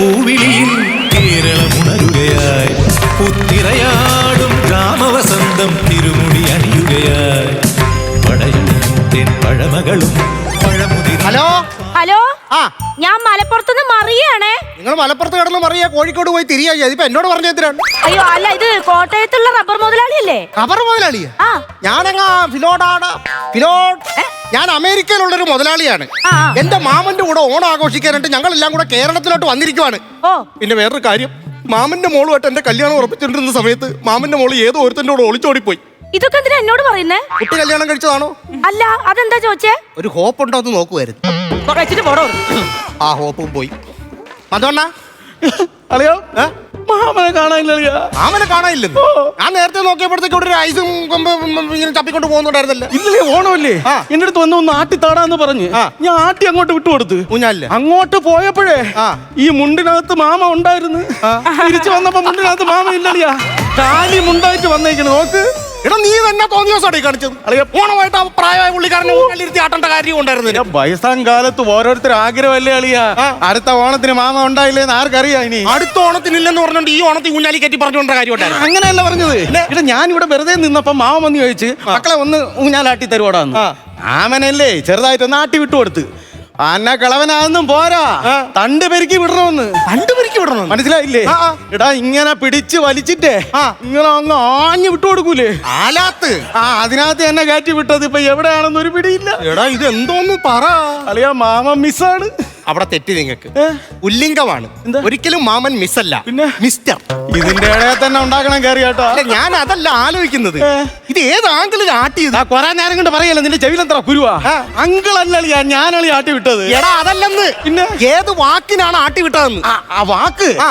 പൂവിളിയിൽ കേരളമുണരുകയായി. പുത്തിരയാടും ഗ്രാമവസന്തം തിരുമുടി അണിയുകയായി. പടയും തെൻ പഴമകളും പഴമുതിർ ഹലോ? ഹലോ? ആ. ഞാൻ മലപ്പുറത്തുനിന്ന് മറിയാണേ. നിങ്ങൾ മലപ്പുറത്ത് കിടന്ന് മറിയ കോഴിക്കോട് പോയി തിരിയാ ഇതിപ്പോ എന്നോട് പറഞ്ഞ എന്തിനാണ്? അയ്യോ അല്ല ഇത് കോട്ടയത്തുള്ള റബ്ബർ മുതലാളിയല്ലേ? റബ്ബർ മുതലാളിയാ? ആ. ഞാനങ്ങ ഫിലോഡാണ്? ഫിലോ ഞാൻ അമേരിക്കയിലുള്ളൊരു മുതലാളിയാണ്. ആ, ആ. എന്റെ മാമന്റെ കൂടെ ഓണം ആഘോഷിക്കാനായിട്ട് ഞങ്ങൾ എല്ലാം കൂടെ കേരളത്തിലോട്ട് വന്നിരിക്കുവാണ്. ഓ. പിന്നെ വേറൊരു കാര്യം മാമന്റെ മോളുമായിട്ട് എന്റെ കല്യാണം ഉറപ്പിച്ചിട്ടിരുന്ന സമയത്ത് മാമന്റെ മോൾ ഏതോ ഒരുത്തന്റെ കൂടെ ഒളിച്ചോടിപ്പോയി. ഇതൊക്കെ എന്തിനാ എന്നോട് പറയുന്നേ? കുട്ടി കല്യാണം കഴിച്ചതാണോ? അല്ല അതെന്താ ചോദിച്ചേ? ഒരു ഹോപ്പ് ഉണ്ടോ എന്ന് നോക്കുമായിരുന്നു പോടോ. ആ ഹോപ്പും പോയി. അതോണ്ണ അളിയോ മാമനെ കാണാനില്ല മാമനെ കാണാനില്ലെന്ന്? ഞാൻ നേരത്തെ നോക്കിയപ്പോഴത്തേക്ക് ഇവിടെ ഒരു ഐസും കൊമ്പ് ഇങ്ങനെ ചപ്പിക്കൊണ്ട് പോകുന്നുണ്ടായിരുന്നല്ലേ. ഇന്നലെ ഓണമല്ലേ. എന്റെ അടുത്ത് വന്ന് ഒന്ന് ആട്ടി താടാന്ന് പറഞ്ഞ്. ഞാൻ ആട്ടി അങ്ങോട്ട് വിട്ടുകൊടുത്ത്. ഊഞ്ഞാലില്ലേ? അങ്ങോട്ട് പോയപ്പോഴേ ഈ മുണ്ടിനകത്ത് മാമ ഉണ്ടായിരുന്നു. തിരിച്ചു വന്നപ്പോ മുണ്ടിനകത്ത് മാമ ഇല്ലടിയാ. കാലി മുണ്ടായിട്ട് വന്നേക്കണ് നോക്ക്. എടാ നീ തന്നെ തോന്നിയ ദിവസമാണ് കാണിച്ചത്. അല്ലെങ്കിൽ ഓണമായിട്ട് ആ പ്രായമായ പുള്ളിക്കാരനെ ഊഞ്ഞാലിരുത്തി ആട്ടേണ്ട കാര്യം ഉണ്ടായിരുന്നില്ല? വയസ്സാം കാലത്ത് ഓരോരുത്തർ ആഗ്രഹമല്ലേ അളിയാ? അടുത്ത ഓണത്തിന് മാമ ഉണ്ടായില്ലെന്ന് ആർക്കറിയാ ഇനി? അടുത്ത ഓണത്തിനില്ലെന്ന് പറഞ്ഞോണ്ട് ഈ ഓണത്തിൽ ഊഞ്ഞാലി കയറ്റി പറഞ്ഞുകൊണ്ട കാര്യം ഉണ്ടായിരുന്നു. അങ്ങനെയല്ല പറഞ്ഞത്. ഇവിടെ ഞാൻ ഇവിടെ വെറുതെ നിന്നപ്പോ മാമ വന്ന് ചോദിച്ച് മക്കളെ ഒന്ന് ഊഞ്ഞാലാട്ടി തരുവാടാന്ന് ആമനല്ലേ ചെറുതായിട്ട് ചെറുതായിട്ടൊന്ന് ആട്ടി വിട്ടുകൊടുത്ത് അന്ന കളവനാന്നും പോരാ തണ്ട് പെരുക്കി വിടണമെന്ന്. തണ്ട് പെരുക്കി വിടണം മനസ്സിലായില്ലേ. എടാ ഇങ്ങനെ പിടിച്ച് വലിച്ചിട്ടേ. ഇങ്ങനെ അങ്ങ് ആഞ്ഞു വിട്ടു കൊടുക്കൂലേ? ആലാത്ത്. ആ അതിനകത്ത് എന്നെ കയറ്റി വിട്ടത് ഇപ്പൊ എവിടെയാണെന്ന് ഒരു പിടിയില്ല. എടാ ഇത് എന്തോന്ന് പറ. അളിയാ മാമ മിസ്സാണ് അവിടെ തെറ്റി നിങ്ങൾക്ക്? ഉല്ലിംഗമാണ്. ഒരിക്കലും മാമൻ മിസ്സല്ല. പിന്നെ? മിസ്റ്റർ. ഇതിന്റെ ഇടയിൽ തന്നെ ഉണ്ടാക്കണം കയറി കേട്ടോ. ഞാൻ അതല്ല ആലോചിക്കുന്നത്. ഇത് ഏത് ആംഗിളിൽ ആട്ടിയത് ആ കൊറേ നേരം കൊണ്ട് പറയല്ലോ നിന്റെ എത്ര കുരുവാ. അങ്കിളല്ല ഞാനാണ് ആട്ടി വിട്ടത്? എടാ അതല്ലെന്ന്. പിന്നെ? ഏത് വാക്കിനാണ് ആട്ടി വിട്ടതെന്ന്? ആ വാക്ക്? ആ.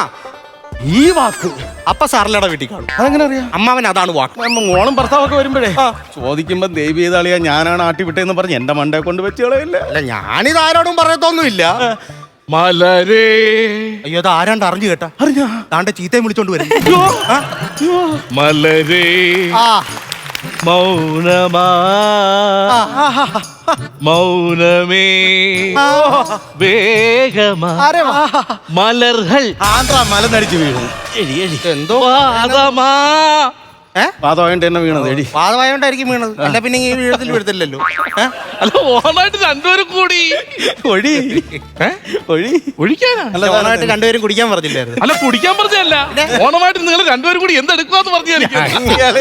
ഈ വാക്ക് അപ്പ സാറിലട വീട്ടിൽ കാണും. അതെങ്ങനെ അറിയാം? അമ്മാവൻ അതാണ് വാക്ക്. ഓണം ഭർത്താവൊക്കെ വരുമ്പോഴേ? ചോദിക്കുമ്പോ ദേവി ചെയ്താളിയാ ഞാനാണ് ആട്ടി വിട്ടേന്ന് പറഞ്ഞ് എന്റെ മണ്ടയെ കൊണ്ട് വെച്ച് കളയില്ല. അല്ല ഞാനിത് ആരോടും പറയത്തൊന്നുമില്ല. മലരേ. അയ്യോ അത് ആരാണ്ട് അറിഞ്ഞു കേട്ടാ? അറിഞ്ഞാ? താണ്ടെ ചീത്തയും വിളിച്ചോണ്ട് വരും. മലരേ. ആ. മൗനമാ. മൗനമേ. വേഗമാ. മലർഹൽ. ആന്ധ്ര മലനടിച്ച് എടി എന്തോ വീണത്. എടി. പാതമായോണ്ടായിരിക്കും വീണത്. അല്ല പിന്നെ ഈ വീഴത്തിൽ വീഴത്തില്ലല്ലോ? അല്ല ഓണായിട്ട് രണ്ടുപേരും കൂടി. ഒഴി. ഒഴി. ഒഴിക്കാനാ? അല്ല ഓണമായിട്ട് രണ്ടുപേരും കുടിക്കാൻ പറഞ്ഞില്ലായിരുന്നു. അല്ല കുടിക്കാൻ പറഞ്ഞല്ല ഓണമായിട്ട് നിങ്ങൾ രണ്ടുപേരും കൂടി എന്തെടുക്കുവാന്ന് പറഞ്ഞു എനിക്ക്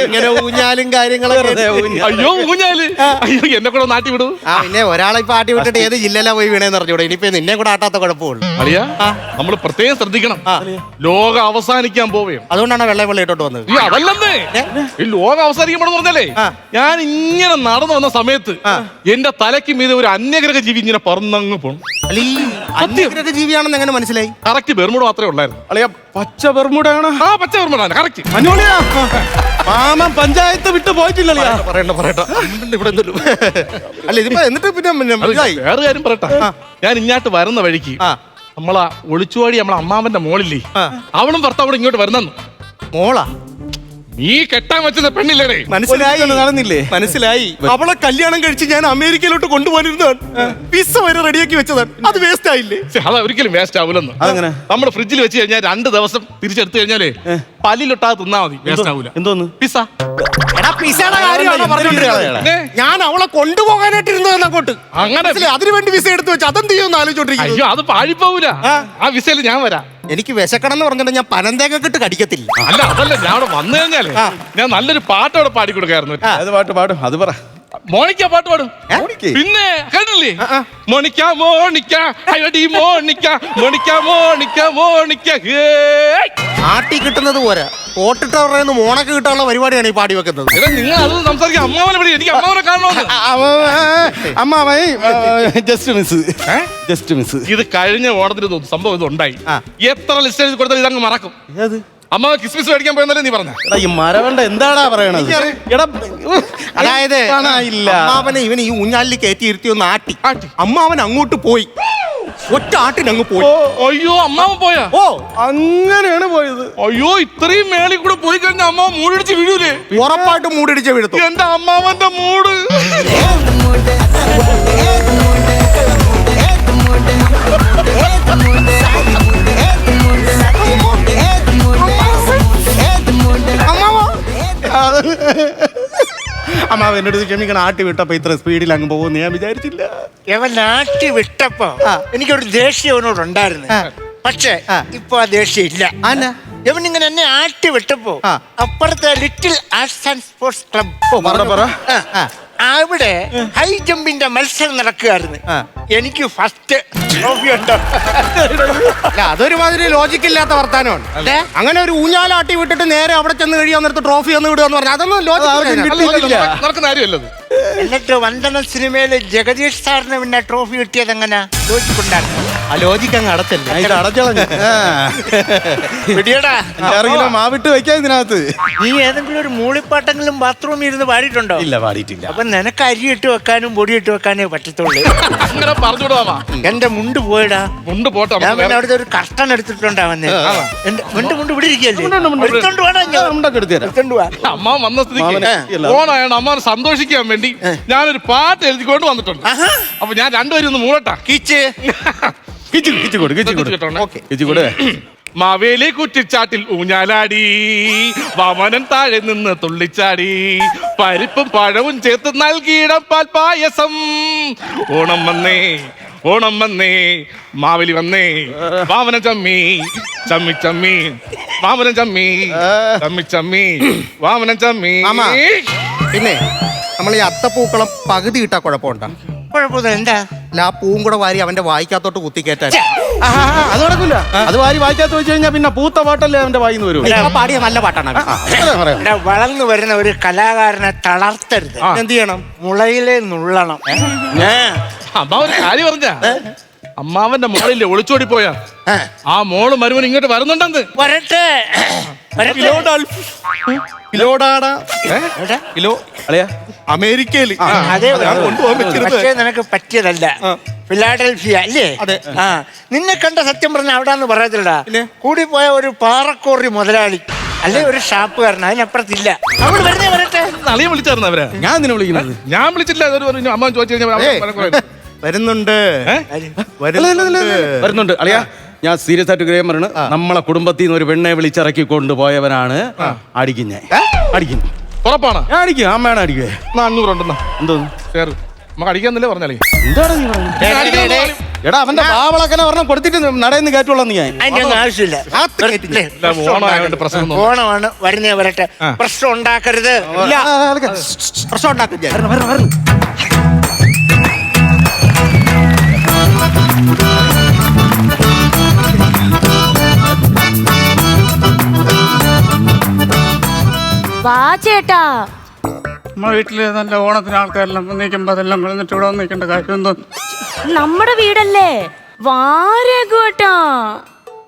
ഇങ്ങനെ ഊഞ്ഞാലും കാര്യങ്ങളൊക്കെ അയ്യോ ഊഞ്ഞാൽ. അയ്യോ എന്നെ കൂടെ നാട്ടി വിടൂ. ആ പിന്നെ ഒരാളെ ഇപ്പൊ ആട്ടി വിട്ടിട്ട് ഏത് ജില്ലയിലാ പോയി വീണെന്ന് അറിഞ്ഞൂടെ? ഇനിയിപ്പോ നിന്നെ കൂടെ ആട്ടാത്ത കുഴപ്പമുള്ളൂ. അറിയാ നമ്മൾ പ്രത്യേകം ശ്രദ്ധിക്കണം. ലോകം അവസാനിക്കാൻ പോവുകയും അതുകൊണ്ടാണ് വെള്ള വെള്ളം ഇട്ടോട്ട് വന്നത്. ഈ അതല്ലെന്നേ. ഈ ലോകം അവസാനിക്കുമ്പോൾ പറഞ്ഞല്ലേ? ഞാൻ ഇങ്ങനെ നടന്നു വന്ന സമയത്ത് എന്റെ തലയ്ക്ക് മീതെ ഒരു അന്യഗ്രഹ ജീവി ഇങ്ങനെ പറന്നങ്ങ് പോണം. അല്ല ഈ അന്യഗ്രഹ ജീവിയാണെന്ന് എങ്ങനെ മനസ്സിലായി? കറക്റ്റ് ബെർമുട മാത്രമേ ഉള്ളായിരുന്നു. അളിയ പച്ച ആ പച്ച ബെർമുടാണ് കറക്റ്റ്. മാമൻ പഞ്ചായത്ത് വിട്ട് പറയണ്ട ഇവിടെ എന്തൊരു അല്ല ഇതിപ്പോ എന്നിട്ട് പിന്നെ. വേറെ കാര്യം പറയട്ടെ. ഞാൻ ഇങ്ങോട്ട് വരുന്ന വഴിക്ക്. നമ്മളാ ഒളിച്ചുവാടി നമ്മളെ അമ്മാവന്റെ മോളില്ലേ? അവളും ഭർത്താവോട് ഇങ്ങോട്ട് വരുന്നു മോളാ? നീ കെട്ടാൻ വെച്ചത് പെണ്ണില്ലേ മനസ്സിലായി. നടന്നില്ലേ? മനസ്സിലായി. അവളെ കല്യാണം കഴിച്ച് ഞാൻ അമേരിക്കയിലോട്ട് കൊണ്ടുപോയിരുന്നതാണ്. പിസ്സ വരെ റെഡിയാക്കി വെച്ചതാണ്. അത് വേസ്റ്റ് ആയില്ലേ? അത് ഒരിക്കലും വേസ്റ്റ് ആവൂലെന്ന്. അതങ്ങനെ? നമ്മൾ ഫ്രിഡ്ജിൽ വെച്ച് കഴിഞ്ഞാൽ രണ്ട് ദിവസം തിരിച്ചെടുത്തു കഴിഞ്ഞാലേ പല്ലിലൊട്ടാതെ തിന്നാ മതി. വേസ്റ്റ് ആവൂല. എന്തോന്ന്? പിസ്സ. എടാ പിസയുടെ കാര്യമാണോ പറഞ്ഞോണ്ടിരിക്കുന്നത് ഏ, ഞാൻ അവളെ കൊണ്ടുപോകാനായിട്ട് ഇരുന്നതാണ് അങ്ങോട്ട്. അങ്ങനെ അതിനുവേണ്ടി അതിനു വേണ്ടി വിസ എടുത്ത് വെച്ച് അതെന്ത് ചെയ്യുമെന്ന് ആലോചിച്ചോണ്ടിരിക്കുന്നത് അയ്യോ അത് പാഴിപ്പോവൂല. ആ വിസയിൽ ഞാൻ വരാം. എനിക്ക് വിശക്കണം എന്ന് പറഞ്ഞിട്ട് ഞാൻ പനന്തേക്കൊക്കെ ഇട്ട് കടിക്കത്തില്ല. അല്ല അതല്ല ഞാൻ അവിടെ വന്നു കഴിഞ്ഞാലേ ഞാൻ നല്ലൊരു പാട്ട് അവിടെ പാടി കൊടുക്കായിരുന്നു. അത് പാട്ട് പാടും? അത് പറ. മോണിക്ക പാട്ട് പാടും. മോണിക്കേ? പിന്നെ കേട്ടില്ലേ? Monica Monica അയ്യടി Monica Monica Monica Monica hey. ആട്ടി കിട്ടുന്നത് പോരാ. കോട്ടിട്ട് പറയുന്ന മോണക്ക് കിട്ടാനുള്ള പരിപാടിയാണ് ഈ പാടി വെക്കുന്നത്. എടാ നിങ്ങൾ അത് സംസാരിക്കാൻ അമ്മാവനെ വിളി. എനിക്ക് അമ്മാവനെ കാണണമെന്ന് അമ്മാവേ ജസ്റ്റ് മിസ് ജസ്റ്റ് മിസ് ഇത് കഴിഞ്ഞ ഓണത്തിന് തോന്നുന്നു സംഭവം ഇത് ഉണ്ടായി. എത്ര ലിസ്റ്റ് എഴുതി കൊടുത്താൽ ഇതങ്ങ് മറക്കും. അമ്മ കിസ്മിസ് മേടിക്കാൻ പോയെന്നല്ലേ നീ പറഞ്ഞ? എടാ ഈ മരവണ്ട എന്താടാ പറയണത്? എടാ അതായത് കാണാനില്ല അമ്മാവനെ ഇവൻ ഈ ഊഞ്ഞാലിൽ കയറ്റി ഇരുത്തി ഒന്ന് ആട്ടി. ആട്ടി. അമ്മാവൻ അങ്ങോട്ട് പോയി. ഒറ്റ ആട്ടിനങ്ങ് പോയി. അയ്യോ അമ്മാവൻ പോയാ? ഓ. അങ്ങനെയാണ് പോയത്. അയ്യോ ഇത്രയും മേളി കൂടെ പോയി കഴിഞ്ഞാൽ അമ്മാവൻ മൂടിടിച്ച് വീഴൂലേ? ഉറപ്പായിട്ട് മൂടിടിച്ച വീഴത്തു. എന്റെ അമ്മാവന്റെ മൂട്. Ha ha ha ha! അമ്മാവ് അടുത്ത് ക്ഷമിക്കണം. ആട്ടി വിട്ടപ്പോ ഇത്ര സ്പീഡിൽ അങ്ങ് പോകുമെന്ന് ഞാൻ വിചാരിച്ചില്ല. ഇവൻ നാട്ടി വിട്ടപ്പോ എനിക്കൊരു ദേഷ്യം അവനോട് ഉണ്ടായിരുന്നു. പക്ഷേ ഇപ്പൊ ആ ദേഷ്യം ഇല്ല? ഇവൻ ഇങ്ങനെ എന്നെ ആട്ടി വിട്ടപ്പോ അപ്പുറത്തെ little arts and sports club പറ. അവിടെ ഹൈ ജമ്പിന്റെ മത്സരം നടക്കുകയായിരുന്നു. എനിക്ക് ഫസ്റ്റ് ട്രോഫി ഉണ്ടോ? അല്ല അതൊരുമാതിരി ലോജിക്ക് ഇല്ലാത്ത വർത്താനമാണ്. അങ്ങനെ ഒരു ഊഞ്ഞാലാട്ടി വിട്ടിട്ട് നേരെ അവിടെ ചെന്ന് കഴിയാൻ നേരത്തെ ട്രോഫി ഒന്ന് വിടുക എന്ന് പറഞ്ഞാൽ അതൊന്നും ലോജിക്കില്ല. നടക്കുന്ന എന്നിട്ട് വന്ദന സിനിമയിൽ ജഗദീഷ് സാറിന് പിന്നെ ട്രോഫി കിട്ടിയത് എങ്ങനെ യോജിക്കുണ്ടായിരുന്നു ആ ലോജിക്ക് അങ്ങ് അടച്ചല്ലേ? ഞാൻ ഇത് അടച്ചളഞ്ഞു. പിടിയടാ. അഞ്ചാറ് മാവിട്ട് വെക്കാം ഇതിനകത്ത്. നീ ഏതെങ്കിലും ഒരു മൂളിപ്പാട്ടെങ്കിലും ബാത്റൂമിൽ ഇരുന്ന് പാടിയിട്ടുണ്ടോ? ഇല്ല പാടിയിട്ടില്ല. അപ്പൊ നിനക്ക് അരി ഇട്ട് വെക്കാനും പൊടി ഇട്ട് വെക്കാനേ പറ്റത്തുള്ളൂ. അങ്ങനെ പറഞ്ഞുവിടാമാ എന്റെ മുണ്ട് പോയടാ. മുണ്ട് പോട്ടെ ഞാൻ നമുക്ക് പിന്നെ അവിടുത്തെ ഒരു കർട്ടൻ എടുത്തിട്ടുണ്ടാ വന്നേ. എന്റെ മുണ്ട് മുണ്ട് ഇവിടെ ഇരിക്കല്ലേ അമ്മ വന്ന സ്ഥിതിക്ക് ഓണായാണ് അമ്മാനെ സന്തോഷിക്കാൻ വേണ്ടി ഞാനൊരു പാട്ട് എഴുതിക്കൊണ്ട് വന്നിട്ടുണ്ട്. അപ്പൊ ഞാൻ രണ്ടുപേരും ഒന്ന് മൂളട്ടാ കീച്ച്. കിച്ചു കിച്ചു കൊടു കിച്ചു കൊടു കേട്ടോണേ. കിച്ചു കൊടു മാവേലി കുറ്റിച്ചാട്ടിൽ ഊഞ്ഞാലാടി വാമനൻ താഴെ നിന്ന് തുള്ളിച്ചാടി പരിപ്പും പഴവും ചേർത്ത് നൽകിയിടം പാൽ പായസം ഓണം വന്നേ ഓണം വന്നേ മാവേലി വന്നേ വാമന ചമ്മി ചമ്മി ചമ്മി വാമന ചമ്മി ചമ്മി ചമ്മി വാമന ചമ്മി മാമാ. പിന്നെ നമ്മൾ ഈ അത്തപ്പൂക്കളം പകുതി ഇട്ടാ കുഴപ്പമുണ്ടാ കുഴപ്പമില്ല എന്താ അല്ല ആ പൂവും കൂടെ വാരി അവന്റെ വായിക്കാത്തോട്ട് കുത്തിക്കേറ്റാൻ അത് നടക്കില്ല അത് വാരി വായിക്കാത്ത വെച്ച് കഴിഞ്ഞാൽ പിന്നെ പൂത്ത പാട്ടല്ലേ അവന്റെ വായിന്ന് വരും? ഇപ്പൊ പാടിയ നല്ല പാട്ടാണ് ഇവിടെ വളർന്നു വരുന്ന ഒരു കലാകാരനെ തളർത്തരുത്. എന്ത് ചെയ്യണം? മുളയിലെ നുള്ളണം. അമ്മ ഒരു കാര്യം പറഞ്ഞ. അമ്മാവന്റെ മോളില്ലേ ഒളിച്ചോടി പോയാ. ആ. മോൾ മരുമൻ ഇങ്ങോട്ട് വരുന്നുണ്ടെന്ന്. വരട്ടെ. കിലോടാടാ? കിലോ അളിയാ. അമേരിക്കയിൽ. നിനക്ക് പറ്റിയതല്ല. ഫിലാഡൽഫിയ അല്ലേ? അതെ. ആ. നിന്നെ കണ്ട സത്യം പറഞ്ഞ അവിടാന്ന് പറയത്തില്ലടാ. കൂടി പോയ ഒരു പാറക്കോറി മുതലാളി അല്ലെ ഒരു ഷാപ്പുകാരൻ അതിനപ്പുറത്തില്ല. അവിടെ വരുന്നേ വരട്ടെ. നളിയെ വിളിച്ചായിരുന്നു അവരെ? ഞാൻ നിന്നെ വിളിക്കുന്നത്. ഞാൻ വിളിച്ചില്ല അമ്മ ചോദിച്ചു കഴിഞ്ഞാൽ. വരുന്നുണ്ട് വരുന്നുണ്ട് വരുന്നുണ്ട് അളിയാ ഞാൻ സീരിയസ് ആയിട്ട് ഗ്രഹം പറയണ് നമ്മളെ കുടുംബത്തിൽ നിന്ന് ഒരു പെണ്ണെ വിളിച്ചിറക്കി കൊണ്ടുപോയവനാണ് അടിക്കുന്നേ അടിക്കുന്നു ഉറപ്പാണ് ഞാൻ അടിക്കും അമ്മയാണ് അടിക്കുക എന്നാ അഞ്ഞൂറുണ്ടെന്നാ എന്തോന്ന് ഷെയർ നമുക്ക് അടിക്കാന്നല്ലേ പറഞ്ഞാലേ എന്താണ് നീ. എടാ അവന്റെ പാവളക്കനെ പറഞ്ഞ കൊടുത്തിട്ട് നടന്ന് കയറ്റുള്ള ഞാൻ ആവശ്യമില്ല ഓണമാണ് വരുന്നേ വരട്ടെ പ്രശ്നം ഉണ്ടാക്കരുത്. പ്രശ്നം ഉണ്ടാക്കും വാ ചേട്ടാ. നമ്മുടെ വീട്ടിൽ നല്ല ഓണത്തിന് ആൾക്കാരെല്ലാം നിൽക്കുമ്പോൾ അതെല്ലാം വിളഞ്ഞിട്ട് ഇവിടെ വന്ന് നിൽക്കേണ്ട കാര്യം എന്തോ? നമ്മുടെ വീടല്ലേ? വാരകൂട്ടാ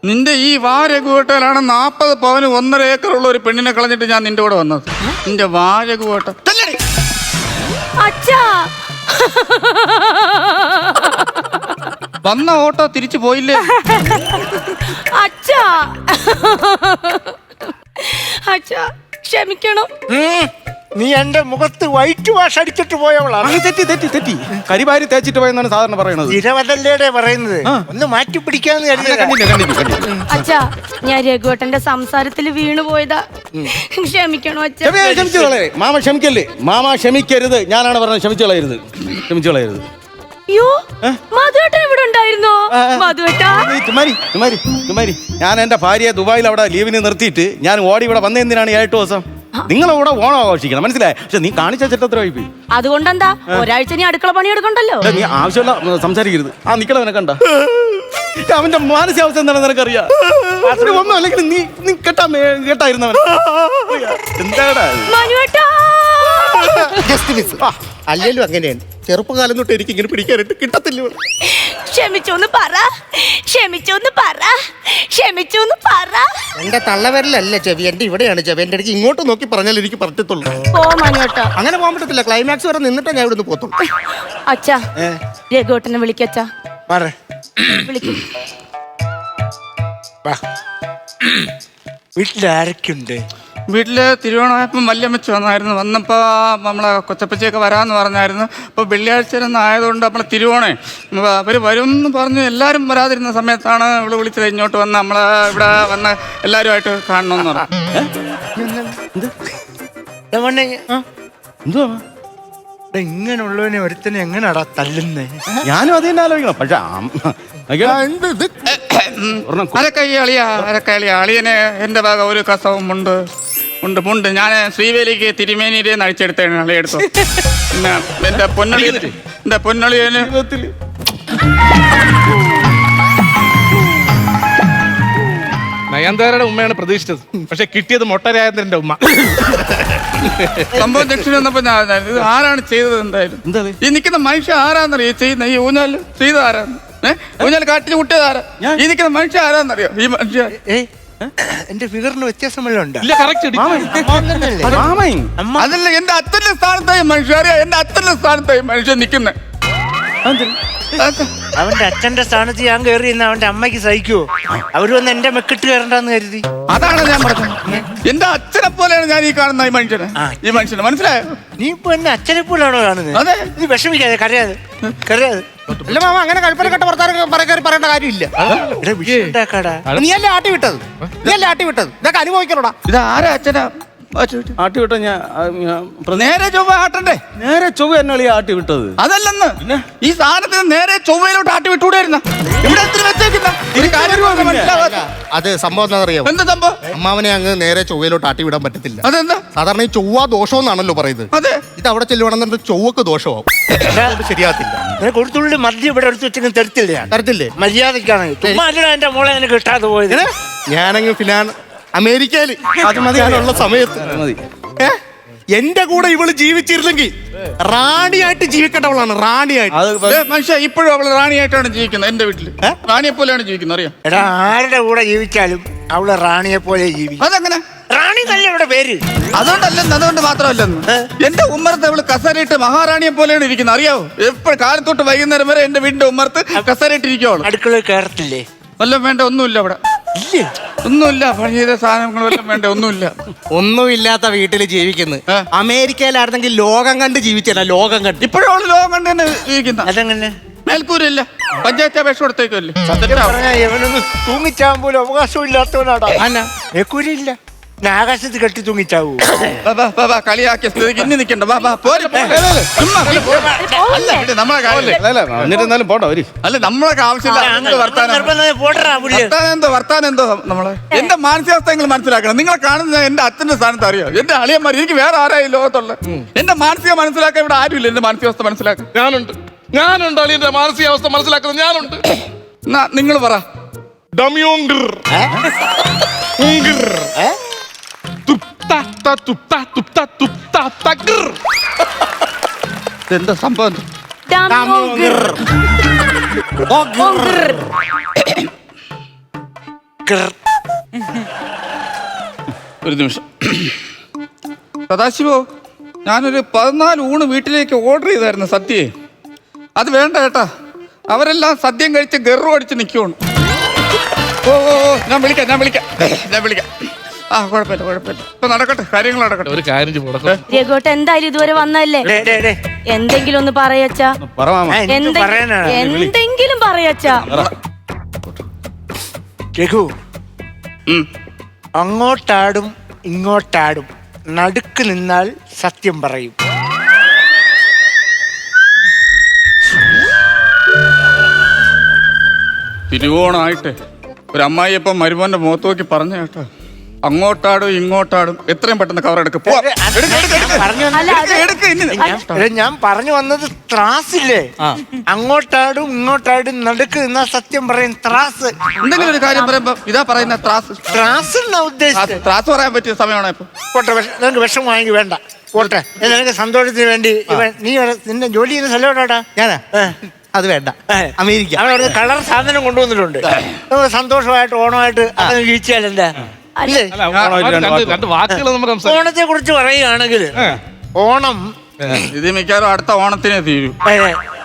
നിന്റെ ഈ വാരകൂട്ടലാണ് നാപ്പത് പവന് ഒന്നര ഏക്കർ ഉള്ള ഒരു പെണ്ണിനെ കളഞ്ഞിട്ട് ഞാൻ നിന്റെ കൂടെ വന്നത്. നിന്റെ വാരകൂട്ട അച്ഛാ. വന്ന ഓട്ടോ തിരിച്ചു പോയില്ലേ? അച്ഛാ. അച്ഛാ. ക്ഷമിക്കണം. നീ എന്റെ മുഖത്ത് വൈറ്റ് വാഷ് അടിച്ചിട്ട് പോയവളാണ്. തെറ്റി തെറ്റി തെറ്റി. കരിവാരി തേച്ചിട്ട് പോയെന്നാണ് സാധാരണ പറയുന്നത്. ഇരവതല്ലേടെ പറയുന്നത്. ഒന്ന് മാറ്റി പിടിക്കാന്ന് അച്ഛാ ഞാൻ രഘുവട്ടന്റെ സംസാരത്തിൽ വീണു പോയതാ. ക്ഷമിക്കണോ അച്ഛാ? ക്ഷമിച്ചു മാമ ക്ഷമിക്കല്ലേ? മാമ ക്ഷമിക്കരുത്. ഞാനാണ് പറഞ്ഞത് ക്ഷമിച്ചു കളയരുത് ക്ഷമിച്ചു കളയരുത് അയ്യോ മധുവേട്ടൻ ഇവിടെ ഉണ്ടായിരുന്നോ? മധുവേട്ടാ? ഞാൻ എന്റെ ഭാര്യയെ ദുബായിൽ അവിടെ ലീവിന് നിർത്തിയിട്ട് ഞാൻ ഓടി ഇവിടെ വന്ന എന്തിനാണ് ഈ ഏഴ് ദിവസം? നിങ്ങൾ ഇവിടെ ഓണം ആഘോഷിക്കണം മനസ്സിലായി? പക്ഷെ നീ കാണിച്ച ചിട്ടത്ര പോയി? അതുകൊണ്ടെന്താ? ഒരാഴ്ച നീ അടുക്കള പണി എടുക്കണ്ടല്ലോ? നീ ആവശ്യമുള്ള സംസാരിക്കരുത്. ആ നിക്കളവനെ കണ്ട. അവന്റെ മാനസികാവസ്ഥ എന്താണെന്ന് നിനക്കറിയാം? ഒന്നും അല്ലെങ്കിൽ നീ നീ കേട്ടാ കേട്ടായിരുന്നവൻ. എന്താടാ ജസ്റ്റ് മിസ് അല്ലെങ്കിലും അങ്ങനെയാണ്. ചെറുപ്പകാലം തൊട്ട് എനിക്ക് ഇങ്ങനെ പിടിക്കാനായിട്ട് കിട്ടത്തില്ല. ക്ഷമിച്ചോന്ന് പറ. ക്ഷമിച്ചോന്ന് പറ. ക്ഷമിച്ചോന്ന് പറ. എന്റെ തള്ളവരലല്ല ചെവി. എന്റെ ഇവിടെയാണ് ചെവി. എന്റെ അടുത്ത് ഇങ്ങോട്ട് നോക്കി പറഞ്ഞാൽ എനിക്ക് പറ്റത്തുള്ളൂ. അങ്ങനെ പോകാൻ പറ്റത്തില്ല. ക്ലൈമാക്സ് വരെ നിന്നിട്ട് ഞാൻ ഇവിടുന്ന് പോത്തുള്ളൂ അച്ഛാ രഘുവേട്ടനെ വിളിക്കച്ചാ വിളിക്കും. വാ. വീട്ടിൽ തിരുവോണമായപ്പം വല്യമ്മച്ച് വന്നായിരുന്നു. വന്നപ്പോൾ നമ്മളെ കൊച്ചപ്പച്ചിയൊക്കെ വരാമെന്ന് പറഞ്ഞായിരുന്നു. അപ്പോൾ വെള്ളിയാഴ്ച ഒന്ന് ആയതുകൊണ്ട് നമ്മളെ തിരുവോണേ അവർ വരും എന്ന് പറഞ്ഞു എല്ലാവരും വരാതിരുന്ന സമയത്താണ് ഇവിടെ വിളിച്ചത് ഇങ്ങോട്ട് വന്ന് നമ്മളെ ഇവിടെ വന്ന് എല്ലാവരുമായിട്ട് കാണണമെന്ന് പറഞ്ഞു. ഇങ്ങനെയുള്ളവനെ ഒരുത്തനെ എങ്ങനെയാടാ തല്ലുന്നേ? ഞാനും അത് തന്നെ ആലോചിക്കണം. പക്ഷെ അരക്കൈ അളിയ അരക്കൈ അളിയ. അളിയനെ അളിയന് എന്റെ ഭാഗം ഒരു കസവും ഉണ്ട്. ഉണ്ട് ഉണ്ട്. ഞാൻ ശ്രീവേലിക്ക് തിരുമേനിയിൽ നടിച്ചെടുത്തേണ് എടുത്തു പിന്നെ എന്റെ പൊന്നളി എന്റെ പൊന്നളിയന് നയന്താരയുടെ നയൻതാരയുടെ ഉമ്മയാണ് പ്രതീക്ഷിച്ചത്. പക്ഷെ കിട്ടിയത് മൊട്ടരാജേന്ദ്രന്റെ ഉമ്മ. സംഭവം ദക്ഷിണ വന്നപ്പോ ഞാൻ ഇത് ആരാണ് ചെയ്തത് എന്തായാലും? ഈ നിൽക്കുന്ന മനുഷ്യ ആരാന്നറിയോ? ചെയ്യുന്ന ഈ ഊഞ്ഞാൽ ചെയ്ത ആരാന്ന്? ഏഹ് ഊഞ്ഞാൽ കാട്ടിൽ മുട്ടിയത് ആരാ? ഈ നിൽക്കുന്ന മനുഷ്യ ആരാന്നറിയോ? ഈ മനുഷ്യ എന്റെ ഫിഗറിന് വ്യത്യാസം വല്ലതും ഉണ്ടോ? ഇല്ല കറക്റ്റ് മാമൻ അതല്ല എന്റെ അച്ഛന്റെ സ്ഥാനത്തായി എന്റെ അച്ഛന്റെ സ്ഥാനത്തായി മനുഷ്യൻ നിൽക്കുന്നത് അവന്റെ അച്ഛന്റെ സ്ഥാനത്ത് ഞാൻ കയറി ഇന്ന് അവന്റെ അമ്മയ്ക്ക് സഹിക്കുവോ? അവർ വന്ന് എന്റെ മെക്കിട്ട് കയറണ്ടെന്ന് കരുതി. അതാണ് ഞാൻ പറഞ്ഞത്. എന്റെ അച്ഛനെ പോലെയാണ് ഞാൻ ഈ കാണുന്ന ഈ മനുഷ്യനെ. ആ. ഈ മനുഷ്യനെ. മനസ്സിലായോ? നീ ഇപ്പൊ എന്നെ അച്ഛനെ പോലാണോ കാണുന്നത്? അതെ. നീ വിഷമിക്കാതെ കരയാതെ. കരയാതെ. അല്ല മാമ അങ്ങനെ കൽപ്പനക്കെട്ട വർത്താനം പറയാൻ പറയേണ്ട കാര്യമില്ല. നീ അല്ലേ ആട്ടി വിട്ടത്? നീ അല്ലേ ആട്ടി വിട്ടത്? ഇതൊക്കെ അനുഭവിക്കണോടാ? ഇത് ആരാ അച്ഛനാ. ആട്ടി വിട്ട ഞാൻ നേരെ ചൊവ്വ ആട്ടണ്ടേ? നേരെ ചൊവ്വ എന്നെ അളിയ ആട്ടി വിട്ടത്. അതല്ലെന്ന്. ഈ സാധനത്തിന് നേരെ ചൊവ്വയിലോട്ട് ആട്ടി വിട്ടുകൂടായിരുന്ന ഇവിടെ അത് സംഭവം എന്താണെന്നറിയാമോ എന്ത് സംഭവം? അമ്മാവനെ അങ്ങ് നേരെ ചൊവ്വയിലോട്ട് ആട്ടി വിടാൻ പറ്റത്തില്ല. അതെന്താ? സാധാരണ ഈ ചൊവ്വ ദോഷമെന്നാണല്ലോ പറയുന്നത്. അതെ. ഇത് അവിടെ ചെല്ലുവാണെന്നുണ്ടെങ്കിൽ ചൊവ്വക്ക് ദോഷമാവും. ശരിയാത്തില്ല ശരിയാകത്തില്ല. മദ്യ ഒരു തുള്ളി മദ്യം ഇവിടെ എടുത്ത് വെച്ചെങ്കിലും തരത്തില്ല തരത്തില്ലേ? മര്യാദക്കാണ് ചുമ്മാ അല്ലടാ എന്റെ മോളെ നിനക്ക് കിട്ടാതെ പോയത്. ഞാനങ്ങ് ഫിനാൻ അമേരിക്കയിൽ അത് മതി. ഞാനുള്ള സമയത്ത്. മതി? എന്റെ കൂടെ ഇവൾ ജീവിച്ചിരുന്നെങ്കിൽ റാണിയായിട്ട് ജീവിക്കേണ്ടവളാണ് റാണിയായിട്ട്. മനുഷ്യ ഇപ്പോഴും അവൾ റാണിയായിട്ടാണ് ജീവിക്കുന്നത് എന്റെ വീട്ടിൽ. റാണിയെ പോലെയാണ് ജീവിക്കുന്നത് അറിയാം? എടാ ആരുടെ കൂടെ ജീവിച്ചാലും അവൾ റാണിയെ പോലെ ജീവിക്കും. അതെങ്ങനെ? റാണി തന്നെ ഇവിടെ പേര്. അതുകൊണ്ടല്ലെന്ന് അതുകൊണ്ട് മാത്രമല്ലെന്ന്. എന്റെ ഉമ്മർത്ത് അവൾ കസരയിട്ട് മഹാറാണിയെ പോലെയാണ് ഇരിക്കുന്നത് അറിയാവോ എപ്പോഴും കാലത്തോട്ട് വൈകുന്നേരം വരെ എന്റെ വീടിന്റെ ഉമ്മർത്ത് കസരയിട്ടിരിക്കുവാണ് അടുക്കള കേരളത്തില്ലേ കയറത്തില്ലേ? വല്ലതും വേണ്ട ഒന്നുമില്ല അവിടെ. ഇല്ലേ? ഒന്നുമില്ല പഴയ സാധനങ്ങൾ വല്ലതും വേണ്ട? ഒന്നുമില്ല. ഒന്നുമില്ലാത്ത വീട്ടിൽ ജീവിക്കുന്നു. ഏ? അമേരിക്കയിലായിരുന്നെങ്കിൽ ലോകം കണ്ട് ജീവിച്ചല്ല ലോകം കണ്ട്. ഇപ്പോഴാണ് ലോകം കണ്ട് തന്നെ ജീവിക്കുന്നത്. അതെങ്ങനെ? മേൽക്കൂരില്ല പഞ്ചായത്ത് അപേക്ഷ കൊടുത്തേക്കല്ലേ പറഞ്ഞാ ഇവനൊന്ന് തൂങ്ങിച്ചാൻ പോലും അവകാശം ഇല്ലാത്തവനാടാ അല്ല മേക്കൂരില്ല ഞാൻ ആകാശത്ത് കെട്ടി തൂങ്ങിച്ചാവൂ. കളിയാക്കിയ സ്ഥിതിക്ക് ഇനി നിക്കണ്ട. വാ വാ പോര്. ചുമ്മാ. പോര്. അല്ല ഇത് നമ്മളെ കാര്യമല്ലേ അല്ല എന്നിട്ട് എന്നാലും പോട്ടോ വരി അല്ല നമ്മളൊക്കെ ആവശ്യമില്ല. എന്ത് വർത്താനം. പോട്ടറാ പുള്ളി വർത്താനം എന്തോ വർത്താനം എന്തോ നമ്മളെ എന്റെ മാനസികാവസ്ഥ നിങ്ങൾ മനസ്സിലാക്കണം. നിങ്ങളെ കാണുന്ന എന്റെ അച്ഛന്റെ സ്ഥാനത്ത് അറിയാം? എന്റെ അളിയന്മാർ എനിക്ക് വേറെ ആരായി ലോകത്തുള്ള? എന്റെ മാനസിക മനസ്സിലാക്കാൻ ഇവിടെ ആരുമില്ല. എന്റെ മാനസികാവസ്ഥ മനസ്സിലാക്കാൻ. ഞാനുണ്ട്. ഞാനുണ്ട് അളിയന്റെ മാനസികാവസ്ഥ മനസ്സിലാക്കുന്നത് ഞാനുണ്ട്. നിങ്ങൾ പറ. ഡമ്യൂങ്കർ ഉങ്കർ. ത സംഭവം നിമിഷം സദാശിവോ ഞാനൊരു പതിനാല് ഊണ് വീട്ടിലേക്ക് ഓർഡർ ചെയ്തായിരുന്നു സദ്യയെ അത് വേണ്ട കേട്ടാ അവരെല്ലാം സദ്യം കഴിച്ച് ഗർവ് അടിച്ച് നിൽക്കുവാണ് ഓ ഓ ഓ ഞാൻ വിളിക്കാം ഞാൻ വിളിക്കാം ഞാൻ വിളിക്കാം ആ കുഴപ്പമില്ല കുഴപ്പമില്ല. ഇപ്പൊ നടക്കട്ടെ കാര്യങ്ങൾ നടക്കട്ടെ. ഒരു കാര്യം ചെയ്യ് മുടക്കം. രഘുവേട്ട എന്തായാലും ഇതുവരെ വന്നല്ലേ ഡേ, ഡേ, ഡേ. എന്തെങ്കിലും ഒന്ന് പറയച്ചാ പറ മാമ. ആ, എനിക്ക് എന്തെ- പറയാനാണ്. എന്തെങ്കിലും പറയച്ചാ രഘു. ഉം. അങ്ങോട്ടാടും ഇങ്ങോട്ടാടും. നടുക്ക് നിന്നാൽ സത്യം പറയും. തിരുവോണായിട്ട് ഒരു അമ്മായിയപ്പം മരുമോന്റെ മുഖത്ത് നോക്കി പറഞ്ഞു കേട്ടോ. അങ്ങോട്ടാടും ഇങ്ങോട്ടാടും എത്രയും പെട്ടെന്ന് കവർ എടുക്ക്. പോ. അത് എടുക്ക്, എടുക്ക്, എടുക്ക്. പറഞ്ഞു വന്ന- അല്ല അത് എടുക്ക്, ഇനി എടാ, ഞാൻ പറഞ്ഞു വന്നത് ത്രാസില്ലേ? അങ്ങോട്ടാടും ഇങ്ങോട്ടാടും നടുക്ക് നിന്നാ സത്യം പറയും ത്രാസ്. എന്തെങ്കിലും ഒരു കാര്യം പറയുമ്പോ ഇതാ പറയുന്ന ത്രാസ്. ത്രാസ് എന്നാ ത്രാസ് ഉദ്ദേശിച്ചത് ത്രാസ് പറയാൻ പറ്റിയ സമയമാണോ ഇപ്പൊ? പോട്ടെ വിഷ- നിനക്ക് വിഷം വാങ്ങി വേണ്ട. പോട്ടെ ഇത് നിനക്ക് സന്തോഷത്തിന് വേണ്ടി ഇവൻ നീ നിന്റെ ജോലി ചെയ്യുന്ന സ്ഥലം? ഞാനാ? അത് വേണ്ട. അമേരിക്ക. അവിടെ കളർ സാധനം കൊണ്ടുവന്നിട്ടുണ്ട്. നമുക്ക് സന്തോഷമായിട്ട് ഓണമായിട്ട് അങ്ങനെ രണ്ട് രണ്ട് വാക്കുകൾ നമുക്ക് ഓണത്തെ കുറിച്ച് പറയുകയാണെങ്കിൽ ഓണം ഇത് മിക്കവാറും അടുത്ത ഓണത്തിനെ തീരൂ.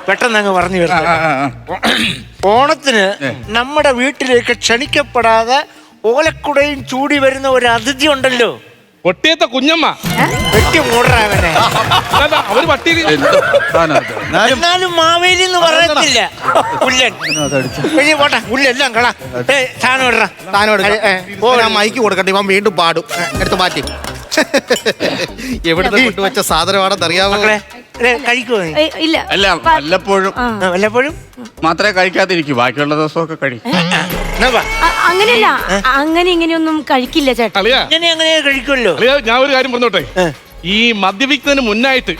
പെട്ടെന്ന് അങ്ങ് പറഞ്ഞു വരുന്നത്. ഓണത്തിന് നമ്മുടെ വീട്ടിലേക്ക് ക്ഷണിക്കപ്പെടാതെ ഓലക്കുടയും ചൂടി വരുന്ന ഒരു അതിഥി ഉണ്ടല്ലോ. ഒട്ടിയത്തെ കുഞ്ഞമ്മ. വെട്ടി മൂടറാവനെ അതാ, അവർ എന്തോ. എന്നാലും എന്നാലും മാവേലി എന്ന് പറയത്തില്ല. പുല്ലൻ. എഴുതി പോട്ടെ പുല്ലെല്ലാം കളാ. ഏ സാധനം ഇടറാ. താനോട് ഏ, ഏ, ഞാൻ മൈക്ക് കൊടുക്കട്ടെ ഇവൻ വീണ്ടും പാടും. എടുത്ത് മാറ്റി. എവിടുന്ന് കൊണ്ടുവച്ച സാധനമാണെന്ന് അറിയാമോ മക്കളെ ഇത് കഴിക്കുവോ നീ? ഏയ്, ഇല്ല. അല്ല വല്ലപ്പോഴും. ആ. വല്ലപ്പോഴും? മാത്രമേ കഴിക്കാതിരിക്കൂ ബാക്കിയുള്ള ദിവസമൊക്കെ കഴിക്കും എന്നാ വാ. അ- അങ്ങനെയല്ല അങ്ങനെ ഇങ്ങനെയൊന്നും കഴിക്കില്ല ചേട്ടാ. അളിയാ അങ്ങനെ കഴിക്കുമല്ലോ. അളിയാ ഞാൻ ഒരു കാര്യം പറഞ്ഞോട്ടെ? ഈ മദ്യപിക്കുന്നതിന് മുന്നായിട്ട്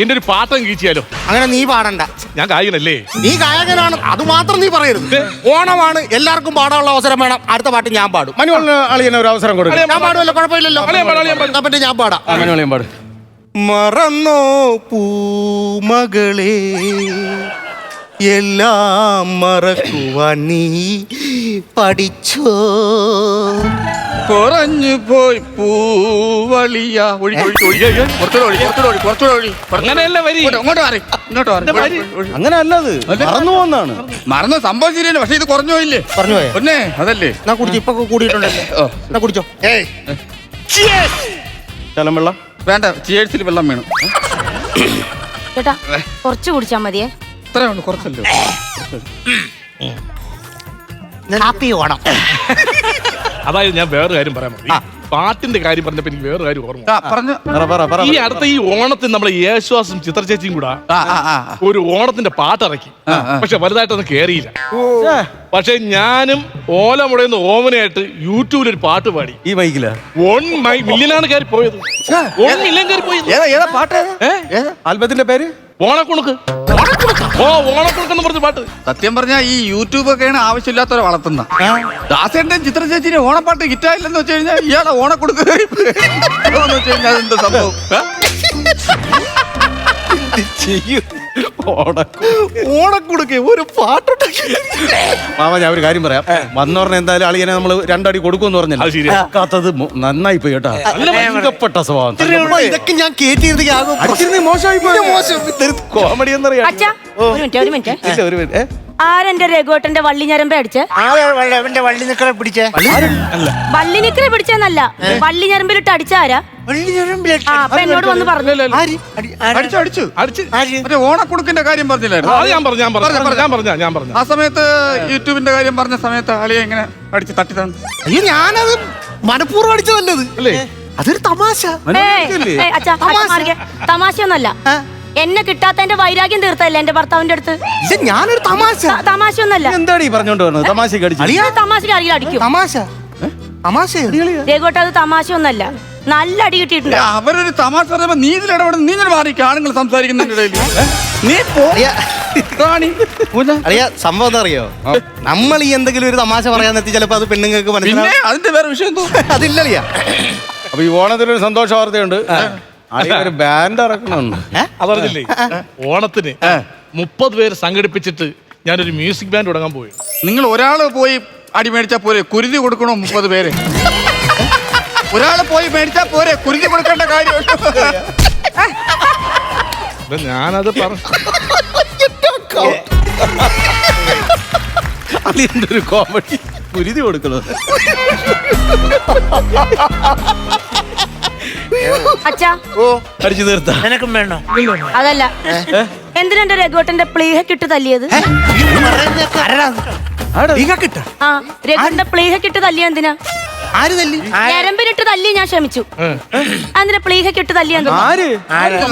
എന്റെ ഒരു പാട്ടം കീച്ചിയാലോ? അങ്ങനെ നീ പാടണ്ട. ഞാൻ ഗായകനല്ലേ? നീ ഗായകനാണ്. അത് മാത്രം നീ പറയരുത്. ഓണമാണ്. എല്ലാവർക്കും പാടാനുള്ള അവസരം വേണം. അടുത്ത പാട്ട് ഞാൻ പാടും. അളിയനെ ഒരു അവസരം കൊടുക്കും. ഞാൻ പാടുമല്ലോ? കുഴപ്പമില്ലല്ലോ? പറ്റി ഞാൻ പാടാം. മനുവളിയും പാട്. മറന്നോ പൂമകളെ. എല്ലാം മറക്കുവാൻ നീ പഠിച്ചോ? കുറഞ്ഞു പോയി പൂവളിയ. അങ്ങനെയല്ല വരി. ഇങ്ങോട്ട് ഇങ്ങോട്ട് മാറി. ഇങ്ങോട്ട് മാറി. ഒഴി, ഒഴി. അങ്ങനെ അല്ലത് മറന്നു പോന്നാണ്. മറന്ന സംഭവം ശരിയല്ലേ പക്ഷെ ഇത് കുറഞ്ഞു പോയില്ലേ? പറഞ്ഞു പോയോ? പിന്നെ അതല്ലേ? എന്നാ കുടിച്ചു ഇപ്പൊ കൂടിയിട്ടുണ്ടല്ലോ? എന്നാ കുടിച്ചോ? ഏയ്! ശലം വെള്ളം? വേണ്ട ചേഴ്സിൽ വെള്ളം വേണം. ചേട്ടാ കുറച്ച് കുടിച്ചാ മതിയേ? ഉള്ളൂ. കുറച്ചല്ലോ ഹാപ്പി ഓണം. അതായത് ഞാൻ വേറെ കാര്യം പറയാൻ മതി പാട്ടിന്റെ കാര്യം പറഞ്ഞപ്പോ എനിക്ക് വേറെ കാര്യം ഓർമ്മ ആ പറഞ്ഞു. പറ പറ പറ. ഈ അടുത്ത ഈ ഓണത്തിന് നമ്മളെ യേശുവാസും ചിത്ര ചേച്ചിയും കൂടെ ഒരു ഓണത്തിന്റെ പാട്ടിറക്കി പക്ഷെ വലുതായിട്ടൊന്നും കേറിയില്ല. പക്ഷെ ഞാനും ഓലമുടയുന്ന ഓമനയായിട്ട് യൂട്യൂബിൽ ഒരു പാട്ട് പാടി. ഈ മൈക്കിൽ? വൺ മൈ മില്യനാണ് കയറി പോയത് വൺ മില്യൻ കയറി പോയത് ഏതാ ഏതാ പാട്ട്? ആൽബത്തിന്റെ പേര്? ഓണക്കുണുക്ക് ഓ ഓണക്കുണുക്ക് എന്ന് പറഞ്ഞ പാട്ട്. സത്യം പറഞ്ഞാൽ ഈ യൂട്യൂബ് ഒക്കെയാണ് ആവശ്യമില്ലാത്തവരെ വളർത്തുന്ന. ദാസേട്ടൻ ചിത്ര ചേച്ചി ഓണപ്പാട്ട് ഹിറ്റായില്ലെന്ന് വെച്ച് കഴിഞ്ഞാൽ ഇയാളെ ഓണക്കൊടുക്ക വെച്ച് കഴിഞ്ഞാൽ അതെന്താ സംഭവം? ഏ? ഓണക്കുടുക്ക് ഒരു പാട്ടുണ്ടാക്കി മാമ ഞാൻ ഒരു കാര്യം പറയാം. വന്നോറിന് എന്തായാലും അളിയനെ നമ്മൾ രണ്ടടി കൊടുക്കുമെന്ന്. പറഞ്ഞില്ല? കാത്തത് നന്നായി പോയി കേട്ടാ. ഭയങ്കരപ്പെട്ട സ്വഭാവം. ഇതൊക്കെ ഞാൻ കേട്ടിരുന്നെങ്കിൽ മോശമായി മോശം. കോമഡി എന്നറിയാം. ഒരു മിനിറ്റ് ഒരു മിനിറ്റ്. ആരെന്റെ രഘുവേട്ടന്റെ വള്ളി ഞരമ്പ അടിച്ച്? വള്ള- വള്ളി നിക്കളെ പിടിച്ചേ? വള്ളി നിക്കറെ പിടിച്ചെന്നല്ല. വള്ളി ഞരമ്പിലിട്ട് അടിച്ചാരാ വള്ളി ഞരമ്പിലിട്ട് ആ അപ്പൊ എന്നോട് വന്ന് പറഞ്ഞു. ആര്? അടി- ആര്? അടിച്ചു അടിച്ചു. അടിച്ച്. ആര്? മറ്റേ ഓണക്കൊടുക്കിന്റെ കാര്യം പറഞ്ഞില്ലായിരുന്നു. അത് ഞാൻ പറഞ്ഞു ഞാൻ പറഞ്ഞു. ഞാൻ പറഞ്ഞ ഞാൻ പറഞ്ഞു. ആ സമയത്ത് യൂട്യൂബിന്റെ കാര്യം പറഞ്ഞ സമയത്ത് അളിയെ ഇങ്ങനെ അടിച്ച് തട്ടി തന്നു. അയ്യോ ഞാനത് മനഃപൂർവം അടിച്ചതല്ലത്. അല്ലേ? അതൊരു തമാശ. ഏയ്, ഏയ്, അച്ഛാ, അച്ഛാ, മാറിക്കേ. തമാശയൊന്നല്ല. എന്നെ കിട്ടാത്തതിന്റെ വൈരാഗ്യം തീർത്തല്ലേ എന്റെ ഭർത്താവിന്റെ അടുത്ത്? ഇത് ഞാനൊരു തമാശ. ത- തമാശയൊന്നല്ല എന്താണ് ഈ പറഞ്ഞോണ്ട് വന്നത്? ഇത് തമാശക്ക് അറിയില്ല അടിക്കും. തമാശ? തമാശ രഘുവേട്ട അത് തമാശയൊന്നല്ല നല്ല അടി കിട്ടിയിട്ടുണ്ട്. അവരൊരു തമാശ പറയുമ്പോ നീ ഇതിൽ ഇടപെടും നീ ഇതിൽ മാറിക്ക് ആണുങ്ങൾ സംസാരിക്കുന്നതിന്റെ ഇടയിൽ. നീ പോ. റാണി പൂജ. അറിയാ സംഭവം എന്താ അറിയോ? നമ്മൾ ഈ എന്തെങ്കിലും ഒരു തമാശ പറയാൻ എത്തി ചിലപ്പോ അത് പെണ്ണുങ്ങൾക്ക് പിന്നെ മനസ്സിലാവും അതിന്റെ വേറെ വിഷയം എന്തോ? അതില്ലറിയാ അപ്പൊ ഈ ഓണത്തിനൊരു സന്തോഷ വാർത്തയുണ്ട്. ഒരു ബാൻഡ് അതറിഞ്ഞില്ലേ? ഓണത്തിന് മുപ്പത് പേര് സംഘടിപ്പിച്ചിട്ട് ഞാനൊരു മ്യൂസിക് ബാൻഡ് തുടങ്ങാൻ പോയി. നിങ്ങൾ ഒരാൾ പോയി അടി മേടിച്ചാ പോരെ? കുരുതി കൊടുക്കണോ മുപ്പത് പേര്? ഒരാൾ പോയി മേടിച്ചാ പോരെ? കുരുതി കൊടുക്കേണ്ട കാര്യം ഞാനത് പറഞ്ഞു. കോമഡി കുരുതി കൊടുക്കുന്നത് അച്ഛാ. ഓ. അടിച്ചു തീർത്ത. നിനക്കും വേണോ അതല്ല. എന്തിനാ രഘുവട്ടന്റെ പ്ലീഹക്കിട്ട് തല്ലിയത്? കിട്ട ആ രഘുവിന്റെ പ്ലീഹക്കിട്ട് തല്ലിയ എന്തിനാ? ആര് തല്ലി? ഞരമ്പിലിട്ട് തല്ലി ഞാൻ ക്ഷമിച്ചു. അതിന്റെ പ്ലീഹക്കിട്ട് തല്ലിയ എന്തിനാ ആര്?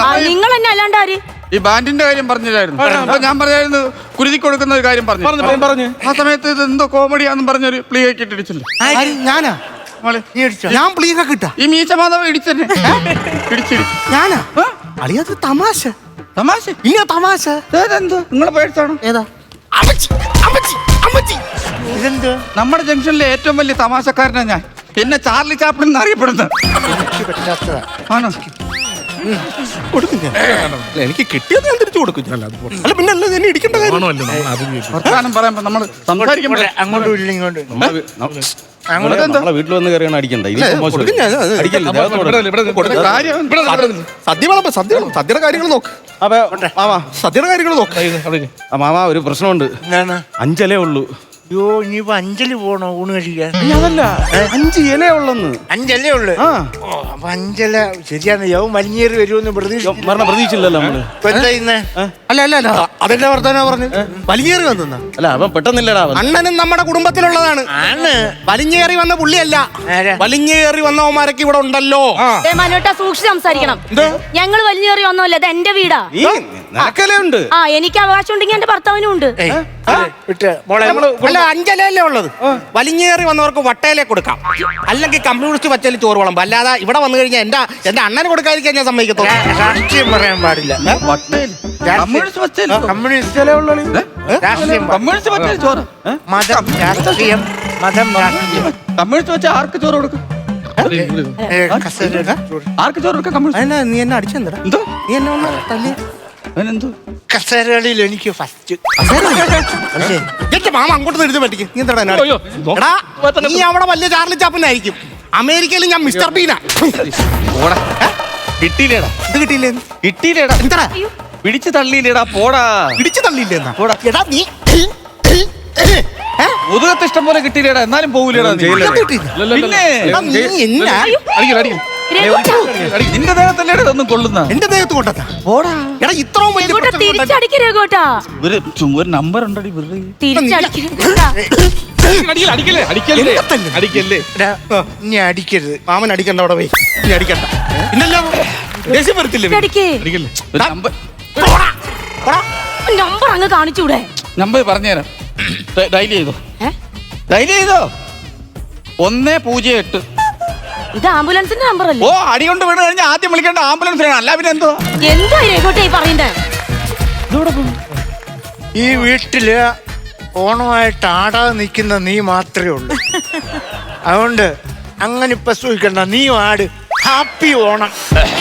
ആ, നിങ്ങൾ തന്നെ അല്ലാണ്ട് ആര്? ഈ ബാൻഡിന്റെ കാര്യം പറഞ്ഞില്ലായിരുന്നു. അപ്പൊ ഞാൻ പറയായിരുന്നു കുരുതി കൊടുക്കുന്ന ഒരു കാര്യം പറഞ്ഞു. പറഞ്ഞു പറഞ്ഞു ആ സമയത്ത് ഇത് എന്തോ കോമഡിയാന്നും പറഞ്ഞൊരു പ്ലീ ഇട്ടിടിച്ചില്ല ആര്? ഞാനാ? മോളെ നീ അടിച്ചോ ഞാൻ പ്ലീക കിട്ട ഈ മീശ മാധവ ഇടിച്ചെന്നെ. ഇടിച്ചിടിച്ചു ഞാനാ? അളിയത് തമാശ. തമാശ? ഇല്ല തമാശ. ഏതെന്തോ നിങ്ങളെ പേടിച്ചാണോ? ഏതാ? അമ്മച്ചി അമ്മച്ചി അമ്മച്ചി. ഇതെന്തോ? നമ്മുടെ ജംഗ്ഷനിലെ ഏറ്റവും വലിയ തമാശക്കാരനാ ഞാൻ. എന്നെ ചാർലി ചാപ്പിളിൻ എന്നറിയപ്പെടുന്നത്. ആണോ? കൊടുക്കും ഞാൻ. അല്ല, എനിക്ക് കിട്ടിയത് ഞാൻ തിരിച്ചു കൊടുക്കും. ഞാൻ അല്ല പിന്നെ അല്ല എന്നെ ഇടിക്കേണ്ട കാര്യം? നമ്മൾ അത് പറയാൻ നമ്മൾ സംസാരിക്കുമ്പോൾ ഇവിടെ അങ്ങോട്ടും ഇല്ല ഇങ്ങോട്ടും നമ്മളെ വീ- ന- നമ്മളെ നമ്മളെ വീട്ടിൽ വന്ന് കയറിയാണ് അടിക്കണ്ട? ഇത് മോശം കൊടുക്കും ഞാൻ, അത് അടിക്കല്ലേ? ഇവിടെ ഇവിടെ ഇവിടെ കൊടുക്ക. കാര്യം ഇവിടെ ഇവിടെ ഇവിടെ. സദ്യ വിളമ്പ് സദ്യ വിളമ്പ്. സദ്യയുടെ കാര്യങ്ങൾ നോക്ക്. അപ്പൊ മാമാ സദ്യയുടെ കാര്യങ്ങൾ നോക്ക്. അവിടെ ഇരി. ആ മാമാ ഒരു പ്രശ്നമുണ്ട്. എന്താണ് അഞ്ചലേ ഉള്ളൂ. അയ്യോ ഇനിയിപ്പോ അഞ്ചൽ പോണോ? ഊണ് കഴിക്കാൻ? ഏയ്, അതല്ല അഞ്ച് ഇല ഉള്ളെന്ന്. അഞ്ചല്ലേ ഉള്ളു? ആ. ഓ അപ്പൊ അഞ്ചല ശരിയാണ്. യവും വലിഞ്ഞേറി വരുമെന്ന് പ്രതീക്ഷ മരണം പ്രതീക്ഷിച്ചില്ലല്ലോ നമ്മൾ. എന്താ ഇന്ന്? അല്ല അല്ല അല്ല. അതെന്റെ വർത്താനോ പറഞ്ഞു വലിഞ്ഞേറി വന്ന അല്ല അവൻ പെട്ടെന്നില്ലടാ അവൻ. അണ്ണനും നമ്മുടെ കുടുംബത്തിലുള്ളതാണ്. ആണ്. വലിഞ്ഞേറി വന്ന പുള്ളിയല്ല. ആരാ? വലിഞ്ഞേറി വന്നവന്മാരൊക്കെ ഇവിടെ ഉണ്ടല്ലോ. ദേ മനുവേട്ട സൂക്ഷിച്ച് സംസാരിക്കണം. ഞങ്ങൾ വലിഞ്ഞേറി വന്നല്ലേ ഇത് എന്റെ വീടാ. നീ നിനക്കല്ലേ ഉണ്ട്? ആ എനിക്ക് അവകാശം ഉണ്ടെങ്കിൽ എന്റെ ഭർത്താവിനും ഉണ്ട്. ഏയ്, വിട്ട് മോളെ അല്ല അഞ്ചലല്ലേ ഉള്ളത്? വലിഞ്ഞേറി വന്നവർക്ക് വട്ടയിലെ കൊടുക്കാം. അല്ലെങ്കിൽ കമ്മ്യൂണിസ്റ്റ് പച്ചയിൽ ചോറ് വിളമ്പ്. അല്ലാതെ ഇവിടെ വന്നു കഴിഞ്ഞാൽ എന്റെ എന്റെ അണ്ണന് കൊടുക്കാതിരിക്കാൻ ഞാൻ സമ്മതിക്കത്തുള്ളൂ. രാഷ്ട്രീയം പറയാൻ പാടില്ല. കമ്മ്യൂണിസ്റ്റ് മതം രാഷ്ട്രീയം മതം വെച്ച ആർക്ക് ചോറ് കൊടുക്കും? ആർക്ക് ചോറ് കൊടുക്കാം കമ്മ്യൂണിസ്റ്റ്? നീ എന്നെ അടിച്ചെന്താ എന്തോ? നീ എന്നെ ഒന്ന് തല്ലി കസേരകളിൽ എനിക്ക് ഫസ്റ്റ് എന്റെ മാമ അങ്ങോട്ട് എഴുതി പറ്റിക്കും. നീ എന്താടാ എന്നെ അയ്യോ, അടിച്ചത്? എടാ നീ അവിടെ വലിയ ചാർലി ചാപ്പനായിരിക്കും അമേരിക്കയിൽ ഞാൻ മിസ്റ്റർ ബീനാ. പോടാ. കിട്ടിയില്ലേടാ. ഇത് കിട്ടിയില്ലേ? കിട്ടിയില്ലേടാ. എന്താടാ? പിടിച്ചു തള്ളിയില്ലേടാ. പോടാ. ഇടിച്ചു തള്ളിയില്ലേ എന്നാ? പോടാ. എടാ നീ മുതുകത്ത് ഇഷ്ടം പോലെ കിട്ടിയില്ലേടാ. എന്നാലും പോകൂലേടാ നീ. ഇത് കിട്ടിയില്ല. പിന്നെ? എടാ, നീ എന്നാ? നിന്റെ ദേഹത്തല്ലേ ഒന്നും കൊള്ളുന്ന? എന്റെ ദേഹത്ത് കൊണ്ടെത്താ? പോടാ. എടാ ഇത്രയും വലിയ രഘുട്ടാ പ്രശ്നം കൊണ്ടെത്താ. തിരിച്ചടിക്ക് രഘുട്ടാ. ഒരു ഒരു നമ്പർ ഉണ്ടടി വെറുതെ. തിരിച്ചടിക്ക് രഘുട്ടാ. അടിക്കില്ല അടിക്കല്ലേ അടിക്കല്ലേ? എന്നെ തന്നെ. അടിക്കല്ലേ? എടാ, ഇനി അടിക്കരുത്. മാമൻ അടിക്കണ്ട അവിടെ പോയി. നീ അടിക്കണ്ട. ഇന്നല്ലോ ദേഷ്യം വരത്തില്ലേ തിരിച്ചടിക്ക് അടിക്കല്ലേ? ഒരു നമ്പർ നമ്പർ അങ്ങ് കാണിച്ചൂടെ. നമ്പർ പറഞ്ഞുതരാം. ഡ- ഡയൽ ചെയ്തോ. ഏ? ഡയൽ ചെയ്തോ? ഒന്ന് പൂജ്യം എട്ട്. ഇത് ആംബുലൻസിന്റെ നമ്പർ അല്ലേ? ഓ അടി കൊണ്ട് വീണ് കഴിഞ്ഞാൽ ആദ്യം വിളിക്കേണ്ട ആംബുലൻസ് അല്ല പിന്നെ എന്തോ എന്താ ഈ പറയുന്നേ? ഈ വീട്ടിൽ ഓണമായിട്ട് ആടാതെ നിൽക്കുന്ന നീ മാത്രമേ ഉള്ളൂ. അതുകൊണ്ട് അങ്ങനെ ഇപ്പൊ സൂഹിക്കണ്ട നീ ആട് ഹാപ്പി ഓണം.